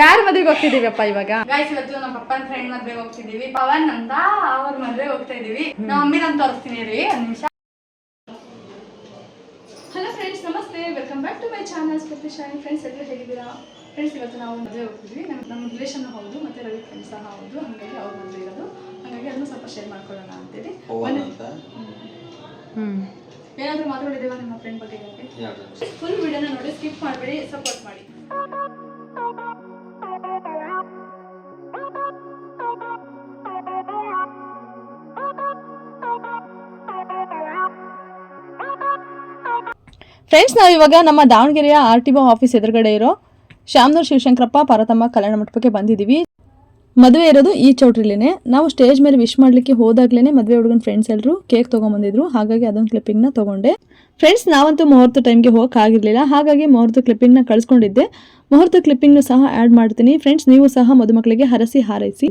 ಯಾರ ಮದುವೆಗೆ ಹೋಗ್ತಿದೀವಪ್ಪ ಇವಾಗ? ಗಾಯ್ಸ್ ಇವತ್ತು ನಮ್ಮ ಅಪ್ಪನ ಫ್ರೆಂಡ್ ಮದ್ವೆಗೆ ಹೋಗ್ತಿದೀವಿ. ಪವನ್ ಅಂತ ಅವ್ರ ಮದ್ವೆ ಹೋಗ್ತಾ ಇದೀವಿ. ನಮ್ಮ ಮಮ್ಮಿ ನಾನು ತೋರಿಸ್ತೀನಿ ರೀ ಒಂದ್ ನಿಮಿಷ. ಹಲೋ ಫ್ರೆಂಡ್ಸ್ ನಮಸ್ತೆ. Welcome back to my channel Spoorthi Shani friends ಎಲ್ಲರೂ ಹೇಗಿದ್ದೀರಾ? ಫ್ರೆಂಡ್ಸ್ ಇವತ್ತು ನಾವು ಮದುವೆ ಹೋಗ್ತಿದ್ವಿ. ನಮ್ಮ ನಮ್ಮ ರಿಲೇಷನ್ ಹೌದು ಮತ್ತೆ ರವಿ ಫ್ರೆಂಡ್ಸ್ ಸಹ ಹೌದು. ಹಾಗಾಗಿ ಅವ್ರ ಮದುವೆ ಇರೋದು. ಹಾಗಾಗಿ ಅದನ್ನು ಸ್ವಲ್ಪ ಶೇರ್ ಮಾಡ್ಕೊಳ್ಳೋಣ ಅಂತೇಳಿ. ಏನಾದರೂ ಮಾತಾಡಿದ್ದೇವಾ ನಿಮ್ಮ ಫ್ರೆಂಡ್ ಬಗ್ಗೆ ಫುಲ್ ವಿಡಿಯೋನ ನೋಡಿ ಸ್ಕಿಪ್ ಮಾಡಬೇಡಿ ಸಪೋರ್ಟ್ ಮಾಡಿ. ಫ್ರೆಂಡ್ಸ್ ನಾವು ಇವಾಗ ನಮ್ಮ ದಾವಣಗೆರೆಯ ಆರ್ ಟಿ ಒ ಆಫೀಸ್ ಎದುರುಗಡೆ ಇರೋ ಶ್ಯಾಮ್ನೂರ್ ಶಿವಶಂಕರಪ್ಪ ಪರತಮ್ಮ ಕಲ್ಯಾಣ ಮಂಟಪಕ್ಕೆ ಬಂದಿದ್ದೀವಿ. ಮದುವೆ ಇರೋದು ಈ ಚೌಟ್ರಿಲೇನೆ. ನಾವು ಸ್ಟೇಜ್ ಮೇಲೆ ವಿಶ್ ಮಾಡಲಿಕ್ಕೆ ಹೋದಾಗ್ಲೇ ಮದುವೆ ಹುಡುಗನ ಫ್ರೆಂಡ್ಸ್ ಎಲ್ಲರೂ ಕೇಕ್ ತೊಗೊಂಬಂದಿದ್ರು. ಹಾಗಾಗಿ ಅದೊಂದು ಕ್ಲಿಪ್ಪಿಂಗ್ನ ತೊಗೊಂಡೆ. ಫ್ರೆಂಡ್ಸ್ ನಾವಂತೂ ಮುಹೂರ್ತ ಟೈಮ್ಗೆ ಹೋಗೋಕ್ಕಾಗಿರಲಿಲ್ಲ ಹಾಗಾಗಿ ಮುಹೂರ್ತ ಕ್ಲಿಪ್ಪಿಂಗ್ನ ಕಳಿಸ್ಕೊಂಡಿದ್ದೆ. ಮುಹೂರ್ತ ಕ್ಲಿಪ್ಪಿಂಗ್ನು ಸಹ ಆ್ಯಡ್ ಮಾಡ್ತೀನಿ. ಫ್ರೆಂಡ್ಸ್ ನೀವು ಸಹ ಮದುಮಕ್ಕಳಿಗೆ ಹರಸಿ ಹಾರೈಸಿ.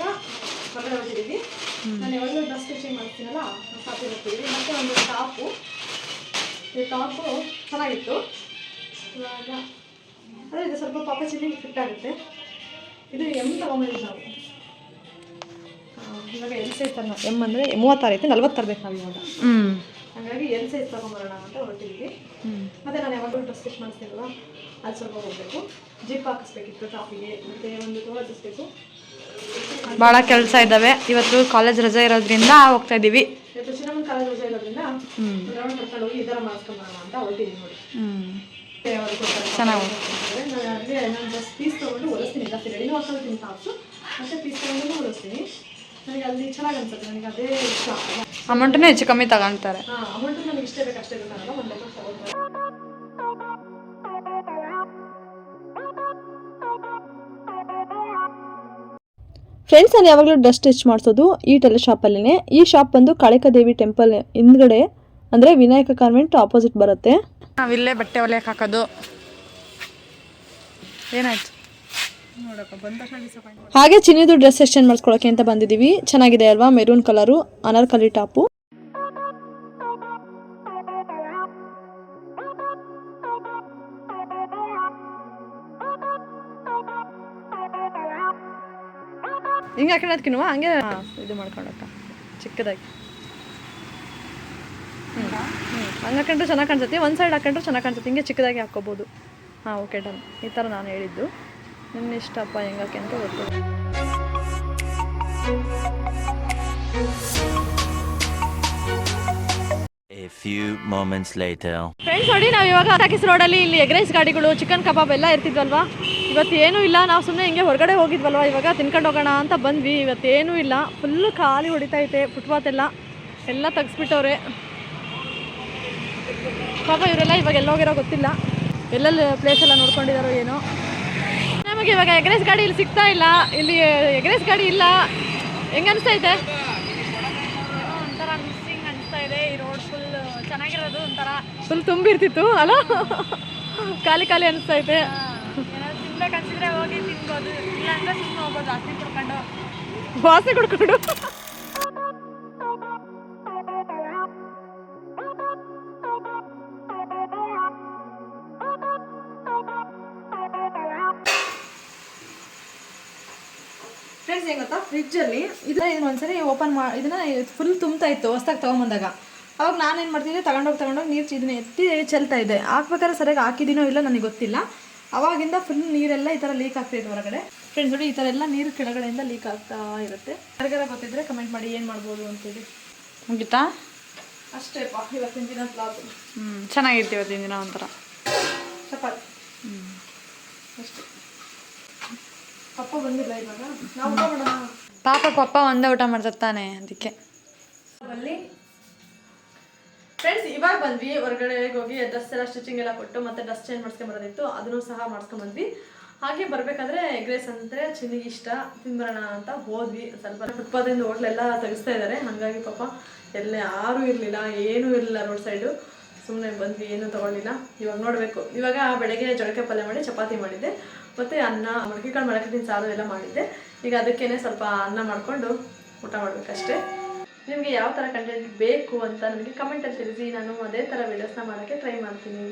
ಹೋಗಿದ್ದೀವಿ ನಾನು ಯಾವಾಗಲೂ ಡ್ರೆಸ್ ಸ್ಟಿಚಿಂಗ್ ಮಾಡ್ತೀನಲ್ಲ ಶಾಪಿಗೆ ಬರ್ತಿದ್ದೀವಿ ಮತ್ತು ಒಂದು ಟಾಪು ಈ ಟಾಪು ಚೆನ್ನಾಗಿತ್ತು. ಇವಾಗ ಅದೇ ಇದು ಸ್ವಲ್ಪ ಪಾಪ ಚಿಲ್ಲಿಗೆ ಫಿಟ್ ಆಗುತ್ತೆ. ಇದು ಎಂ ತಗೊಂಡಿದ್ದೀವಿ ನಾವು. ಇವಾಗ ಎಲ್ ಸೈಜ್ ತರ ಎಂ ಅಂದರೆ ಮೂವತ್ತಾರು ಐತೆ ನಲ್ವತ್ತು ತರಬೇಕು ನಾವು ಇವಾಗ. ಹಾಗಾಗಿ ಎಲ್ ಸೈಜ್ ತೊಗೊಂಬರೋಣ ಅಂತ ಹೊರಟಿದ್ವಿ. ಮತ್ತೆ ನಾನು ಯಾವಾಗಲೂ ಡ್ರೆಸ್ ಸ್ಟಿಚ್ ಮಾಡಿಸ್ತೀನಲ್ಲ ಅದು ಸ್ವಲ್ಪ ಹೋಗಬೇಕು. ಜಿಪ್ ಹಾಕಿಸ್ಬೇಕಿತ್ತು ಟಾಪಿಗೆ ಮತ್ತೆ ಒಂದು ತೋರಿಸ್ಬೇಕು ಭಾಳ ಕೆಲಸ ಇದ್ದಾವೆ ಇವತ್ತು ಕಾಲೇಜ್ ರಜೆ ಇರೋದ್ರಿಂದ ಹೋಗ್ತಾ ಇದ್ದೀವಿ ಇವತ್ತು ಚಿನ್ನಮ್ಮನ ಕಾಲೇಜ್ ರಜೆ ಇರೋದ್ರಿಂದ ಫ್ರೆಂಡ್ಸ್ ನಾನು ಯಾವಾಗಲೂ ಡ್ರೆಸ್ ಸ್ಟಿಚ್ ಮಾಡಿಸೋದು ಈ ಟೆಲೆ ಶಾಪಲ್ಲೇ ಈ ಶಾಪ್ ಬಂದು ಕಾಳಿಕಾದೇವಿ ಟೆಂಪಲ್ ಹಿಂದ್ಗಡೆ ಅಂದರೆ ವಿನಾಯಕ ಕಾನ್ವೆಂಟ್ ಆಪೋಸಿಟ್ ಬರುತ್ತೆ. ನಾವಿಲ್ಲೇ ಬಟ್ಟೆ ಹೊಲಿಯಕ್ಕೆ ಹಾಕೋದು. ಏನಾಯ್ತು? ಹಾಗೆ ಚಿನ್ನಿದು ಡ್ರೆಸ್ ಎಕ್ಸ್ಚೇಂಜ್ ಮಾಡಿಸ್ಕೊಳಕ್ಕೆ ಅಂತ ಬಂದಿದ್ದೀವಿ. ಚೆನ್ನಾಗಿದೆ ಅಲ್ವಾ? Maroon colour Anarkali top. ಹಿಂಗೆ ಹಾಕೊಳ್ಳೋದಕ್ಕಿನ್ವ ಹಂಗೆ ಇದು ಮಾಡ್ಕೊಂಡಕ್ಕ. ಚಿಕ್ಕದಾಗಿ. ಹ್ಞೂ ಹ್ಞೂ ಹಂಗೆ ಹಾಕೊಂಡ್ರೆ ಚೆನ್ನಾಗಿ ಕಾಣಿಸುತ್ತೆ. ಒಂದು ಸೈಡ್ ಹಾಕೊಂಡ್ರೆ ಚೆನ್ನಾಗಿ ಕಾಣಿಸುತ್ತೆ. ಹಿಂಗೆ ಚಿಕ್ಕದಾಗಿ ಹಾಕ್ಕೋಬೋದು ಹಾಂ ಓಕೆ ಡನ್ ಈ ಥರ ನಾನು ಹೇಳಿದ್ದು. ನಿಮ್ಮ ಇಷ್ಟಪ್ಪ ಹೆಂಗಕ್ಕೆ ಅಂತ ಗೊತ್ತಿಲ್ಲ. A few moments later. Friends ನೋಡಿ ನಾವು ಇವಾಗ ಟಾಕಿಸ್ ರೋಡಲ್ಲಿ ಇಲ್ಲಿ ಎಗ್ ರೈಸ್ ಗಾಡಿಗಳು ಚಿಕನ್ ಕಬಾಬ್ ಎಲ್ಲ ಇರ್ತಿದ್ವಲ್ವಾ? ಇವತ್ತು ಏನೂ ಇಲ್ಲ ನಾವು ಸುಮ್ಮನೆ ಹಿಂಗೆ ಹೊರಗಡೆ ಹೋಗಿದ್ವಲ್ವಾ? ಇವಾಗ ತಿನ್ಕೊಂಡು ಹೋಗೋಣ ಅಂತ ಬಂದ್ವಿ. ಇವತ್ತೇನೂ ಇಲ್ಲ ಫುಲ್ಲು ಖಾಲಿ ಹೊಡಿತಾ ಇದೆ ಫುಟ್ಪಾತ್ ಎಲ್ಲ. ಎಲ್ಲ ತೆಗ್ಸ್ಬಿಟ್ಟವ್ರೆ. ಪಾಪ ಇವರೆಲ್ಲ ಇವಾಗ ಎಲ್ಲೋಗಿರೋ ಗೊತ್ತಿಲ್ಲ. ಎಲ್ಲೆಲ್ಲಿ ಪ್ಲೇಸ್ ಎಲ್ಲ ನೋಡ್ಕೊಂಡಿದಾರೋ ಏನೋ. ನಮಗೆ ಇವಾಗ ಎಗ್ ರೈಸ್ ಗಾಡಿ ಇಲ್ಲಿ ಸಿಗ್ತಾ ಇಲ್ಲ. ಇಲ್ಲಿ ಎಗ್ ರೈಸ್ ಗಾಡಿ ಇಲ್ಲ. ಹೆಂಗೆ ಅನಿಸ್ತೈತೆ ಒಂಥರ ಮಿಸ್ಸಿಂಗ್ ಅನಿಸ್ತಾ ಇದೆ. ಈ ರೋಡ್ ಫುಲ್ ಚೆನ್ನಾಗಿರೋದು ಒಂಥರ. ಫುಲ್ ತುಂಬಿರ್ತಿತ್ತು ಅಲ್ಲ ಖಾಲಿ ಖಾಲಿ ಅನಿಸ್ತೈತೆ ಏನಾದ್ರು ತಿನ್ಬೇಕು ಹೋಗಿ ತಿನ್ಬೋದು. ಇಲ್ಲ ಅಂದ್ರೆ ಸುಮ್ಮನೆ ಹೋಗ್ಬೋದು ಜಾಸ್ತಿ ಕುಡ್ಕೊಂಡು ಕೊಡ್ಕೊಂಡು. ಫ್ರೆಂಡ್ಸ್ ಹೆಂಗ್ ಗೊತ್ತಾ? ಫ್ರಿಜ್ಜಲ್ಲಿ ಇದನ್ನ ಇದನ್ನ ಒಂದ್ಸರಿ ಓಪನ್ ಮಾಡಿ ಇದನ್ನ ಫುಲ್ ತುಂಬ್ತಾ ಇತ್ತು ಹೊಸ್ದಾಗಿ ತೊಗೊಂಬಂದಾಗ. ಅವಾಗ ನಾನೇನು ಮಾಡ್ತಿದ್ದೆ? ತಗೊಂಡೋಗಿ ತಗೊಂಡೋಗಿ ನೀರು ಇದನ್ನ ಎತ್ತಿ ಚೆಲ್ತಾ ಇದ್ದೆ. ಹಾಕ್ಬೇಕಾದ್ರೆ ಸರಿಯಾಗಿ ಹಾಕಿದೀನೋ ಇಲ್ಲ ನನಗೆ ಗೊತ್ತಿಲ್ಲ. ಅವಾಗಿಂದ ಫುಲ್ ನೀರೆಲ್ಲ ಈ ಥರ ಲೀಕ್ ಆಗ್ತಿದೆ ಹೊರಗಡೆ. ಫ್ರೆಂಡ್ಸ್ ನೋಡಿ ಈ ಥರ ಎಲ್ಲ ನೀರು ಕೆಳಗಡೆಯಿಂದ ಲೀಕ್ ಆಗ್ತಾ ಇರುತ್ತೆ. ಯಾರಿಗಾರ ಗೊತ್ತಿದ್ರೆ ಕಮೆಂಟ್ ಮಾಡಿ ಏನು ಮಾಡ್ಬೋದು ಅಂತೇಳಿ ಮುಗಿತಾ? ಅಷ್ಟೇ ಪಾ ಇವತ್ತಿನ ದಿನ ಬ್ಲಾಗ್ ಹ್ಞೂ ಚೆನ್ನಾಗಿತ್ತು ಇವತ್ತಿನ ದಿನ ಒಂಥರ. ಚಪಾತಿ. ಅಷ್ಟೇ. ಪಪ್ಪ ಬಂದಿಲ್ಲ ಇವಾಗ. ನಾವು ಊಟ ಮಾಡೋಣ. ಪಾಪ ಪಪ್ಪ ಒಂದೇ ಊಟ ಮಾಡ್ತಾರೆ ತಾನೆ ಅದಕ್ಕೆ. ಅಲ್ಲಿ ಫ್ರೆಂಡ್ಸ್ ಇವಾಗ ಬಂದ್ವಿ. ಹೊರಗಡೆ ಹೋಗಿ ಡ್ರೆಸ್ ಎಲ್ಲ ಸ್ಟಿಚಿಂಗ್ ಎಲ್ಲ ಕೊಟ್ಟು ಮತ್ತೆ ಡ್ರೆಸ್ ಚೇಂಜ್ ಮಾಡ್ಸ್ಕೊಂಡ್ ಬರೋದಿತ್ತು. ಅದನ್ನು ಸಹ ಮಾಡ್ಸ್ಕೊಂಡ್ ಬಂದ್ವಿ. ಹಾಗೆ ಬರ್ಬೇಕಾದ್ರೆ ಎಗ್ ರೈಸ್ ಅಂದ್ರೆ ಚಿನ್ನಿಗೆ ಇಷ್ಟ. ತಿನ್ಬರೋಣ ಅಂತ ಹೋದ್ವಿ. ಸ್ವಲ್ಪ ಫುಟ್ಪಾತಿಂದ ಹೋಟ್ಲೆಲ್ಲ ತೆಗಿಸ್ತಾ ಇದ್ದಾರೆ ಹಂಗಾಗಿ ಪಾಪ ಎಲ್ಲ ಯಾರೂ ಇರಲಿಲ್ಲ. ಏನೂ ಇರಲಿಲ್ಲ ರೋಡ್ ಸೈಡು ಸುಮ್ಮನೆ ಬಂದ್ವಿ. ಏನು ತಗೊಂಡಿಲ್ಲ. ಇವಾಗ ನೋಡಬೇಕು. ಇವಾಗ ಬೆಳಗ್ಗೆ ಜೊಳಕೆ ಪಲ್ಯ ಮಾಡಿ ಚಪಾತಿ ಮಾಡಿದ್ದೆ. ಮತ್ತು ಅನ್ನ ಮಡಕಿಕಾಳು ಮೊಳಕೆ ಸಾರು ಎಲ್ಲ ಮಾಡಿದ್ದೆ. ಈಗ ಅದಕ್ಕೇನೆ ಸ್ವಲ್ಪ ಅನ್ನ ಮಾಡಿಕೊಂಡು ಊಟ ಮಾಡ್ಬೇಕಷ್ಟೇ. ನಿಮಗೆ ಯಾವ ಥರ ಕಂಟೆಂಟ್ ಬೇಕು ಅಂತ ನನಗೆ ಕಮೆಂಟಲ್ಲಿ ತಿಳಿಸಿ. ನಾನು ಅದೇ ಥರ ವೀಡಿಯೋಸ್ನ ಮಾಡೋಕ್ಕೆ ಟ್ರೈ ಮಾಡ್ತೀನಿ.